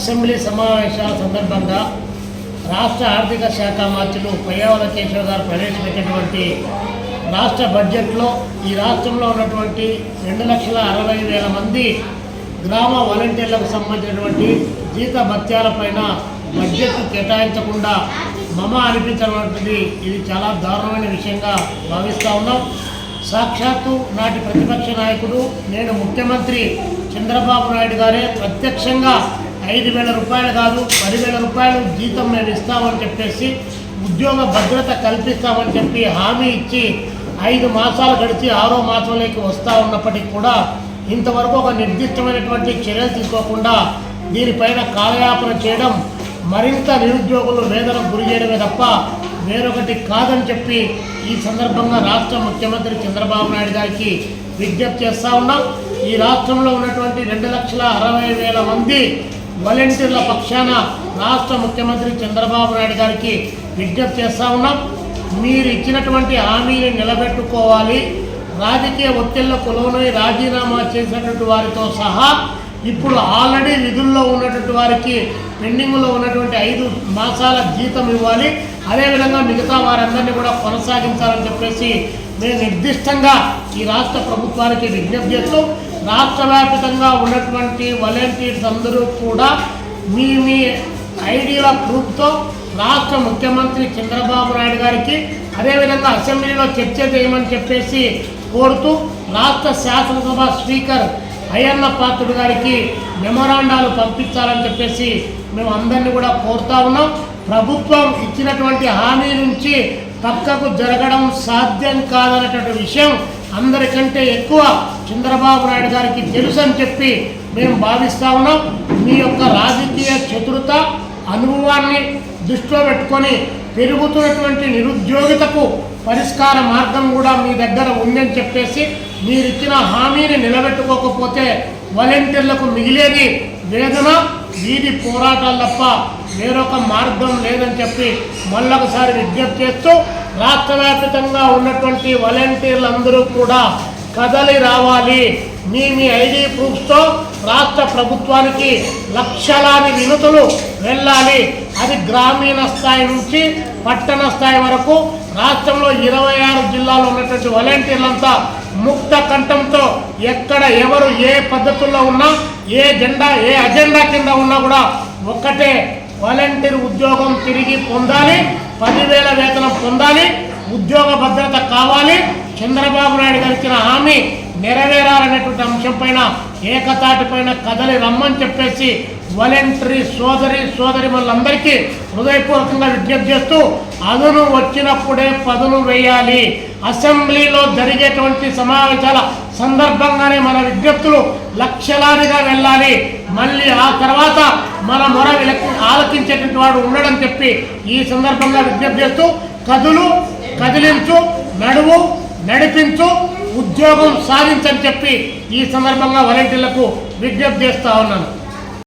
Assembly సమావేశాల సందర్భంగా రాష్ట్ర ఆర్థిక శాఖ మంత్రులు పయ్యావల కేశవ గారు ప్రవేశపెట్టినటువంటి రాష్ట్ర బడ్జెట్లో ఈ రాష్ట్రంలో ఉన్నటువంటి రెండు లక్షల అరవై వేల మంది గ్రామ వాలంటీర్లకు సంబంధించినటువంటి జీత భత్యాలపైన బడ్జెట్ కేటాయించకుండా మమ అనిపించినటువంటిది ఇది చాలా దారుణమైన విషయంగా భావిస్తూ ఉన్నాం. సాక్షాత్తు నాటి ప్రతిపక్ష నాయకుడు నేను ముఖ్యమంత్రి చంద్రబాబు నాయుడు గారే ప్రత్యక్షంగా ఐదు వేల రూపాయలు కాదు పదివేల రూపాయలు జీతం మేము ఇస్తామని చెప్పేసి ఉద్యోగ భద్రత కల్పిస్తామని చెప్పి హామీ ఇచ్చి ఐదు మాసాలు గడిచి ఆరో మాసంలోకి వస్తూ ఉన్నప్పటికీ కూడా ఇంతవరకు ఒక నిర్దిష్టమైనటువంటి చర్యలు తీసుకోకుండా దీనిపైన కాలయాపన చేయడం మరింత నిరుద్యోగులు వేదనకు గురి చేయడమే తప్ప వేరొకటి కాదని చెప్పి ఈ సందర్భంగా రాష్ట్ర ముఖ్యమంత్రి చంద్రబాబు నాయుడు గారికి విజ్ఞప్తి చేస్తూ ఉన్నాం. ఈ రాష్ట్రంలో ఉన్నటువంటి రెండు లక్షల అరవై వేల మంది వాలంటీర్ల పక్షాన రాష్ట్ర ముఖ్యమంత్రి చంద్రబాబు నాయుడు గారికి విజ్ఞప్తి చేస్తా ఉన్నాం. మీరు ఇచ్చినటువంటి హామీని నిలబెట్టుకోవాలి. రాజకీయ ఒత్తిళ్ళకు లోనై రాజీనామా చేసినటువంటి వారితో సహా ఇప్పుడు ఆల్రెడీ విధుల్లో ఉన్నటువంటి వారికి పెండింగ్లో ఉన్నటువంటి ఐదు మాసాల జీతం ఇవ్వాలి. అదేవిధంగా మిగతా వారందరినీ కూడా కొనసాగించాలని చెప్పేసి మేము నిర్దిష్టంగా ఈ రాష్ట్ర ప్రభుత్వానికి విజ్ఞప్తి చేస్తూ రాష్ట్ర వ్యాప్తంగా ఉన్నటువంటి వాలంటీర్స్ అందరూ కూడా మీ మీ ఐడియా ప్రూఫ్తో రాష్ట్ర ముఖ్యమంత్రి చంద్రబాబు నాయుడు గారికి అదేవిధంగా అసెంబ్లీలో చర్చ చేయమని చెప్పేసి కోరుతూ రాష్ట్ర శాసనసభ స్పీకర్ అయ్యన్న పాత్రుడు గారికి మెమోరాండాలు పంపించాలని చెప్పేసి మేము అందరినీ కూడా కోరుతా ఉన్నాం. ప్రభుత్వం ఇచ్చినటువంటి హామీ నుంచి పక్కకు జరగడం సాధ్యం కాదనేటువంటి విషయం అందరికంటే ఎక్కువ చంద్రబాబు నాయుడు గారికి తెలుసు అని చెప్పి మేము భావిస్తా ఉన్నాం. మీ యొక్క రాజకీయ చతురత అనుభవాన్ని దృష్టిలో పెట్టుకొని పెరుగుతున్నటువంటి నిరుద్యోగితకు పరిష్కార మార్గం కూడా మీ దగ్గర ఉందని చెప్పేసి మీరిచ్చిన హామీని నిలబెట్టుకోకపోతే వాలంటీర్లకు మిగిలేది వేదన వీధి పోరాటాలు తప్ప వేరొక మార్గం లేదని చెప్పి మళ్ళొకసారి విజ్ఞప్తి చేస్తూ రాష్ట్ర వ్యాప్తంగా ఉన్నటువంటి వాలంటీర్లందరూ కూడా కదలి రావాలి. మీ మీ ఐడి ప్రూఫ్స్తో రాష్ట్ర ప్రభుత్వానికి లక్షలాది వినతులు వెళ్ళాలి. అది గ్రామీణ స్థాయి నుంచి పట్టణ స్థాయి వరకు రాష్ట్రంలో ఇరవై ఆరు జిల్లాలో ఉన్నటువంటి వాలంటీర్లంతా ముక్త కంఠంతో ఎక్కడ ఎవరు ఏ పద్ధతుల్లో ఉన్నా ఏ జెండా ఏ అజెండా కింద ఉన్నా కూడా ఒక్కటే వాలంటీర్ ఉద్యోగం తిరిగి పొందాలి పదివేల వేతనం పొందాలి ఉద్యోగ భద్రత కావాలి చంద్రబాబు నాయుడు గారు ఇచ్చిన హామీ నెరవేరాలనేటువంటి అంశం పైన ఏకతాటి పైన కదలి రమ్మని చెప్పేసి వాలంటరీ సోదరి సోదరి మనందరికీ హృదయపూర్వకంగా విజ్ఞప్తి చేస్తూ అదును వచ్చినప్పుడే పదును వేయాలి. అసెంబ్లీలో జరిగేటువంటి సమావేశాల సందర్భంగానే మన విజ్ఞప్తులు లక్షలాదిగా వెళ్ళాలి. మళ్ళీ ఆ తర్వాత మన మొర ఆలకించేటువంటి వాడు ఉండడం చెప్పి ఈ సందర్భంగా విజ్ఞప్తి చేస్తూ కదులు కదిలించు నడువు నడిపించు ఉద్యోగం సాధించని చెప్పి ఈ సందర్భంగా వాలంటీర్లకు విజ్ఞప్తి చేస్తా ఉన్నాను.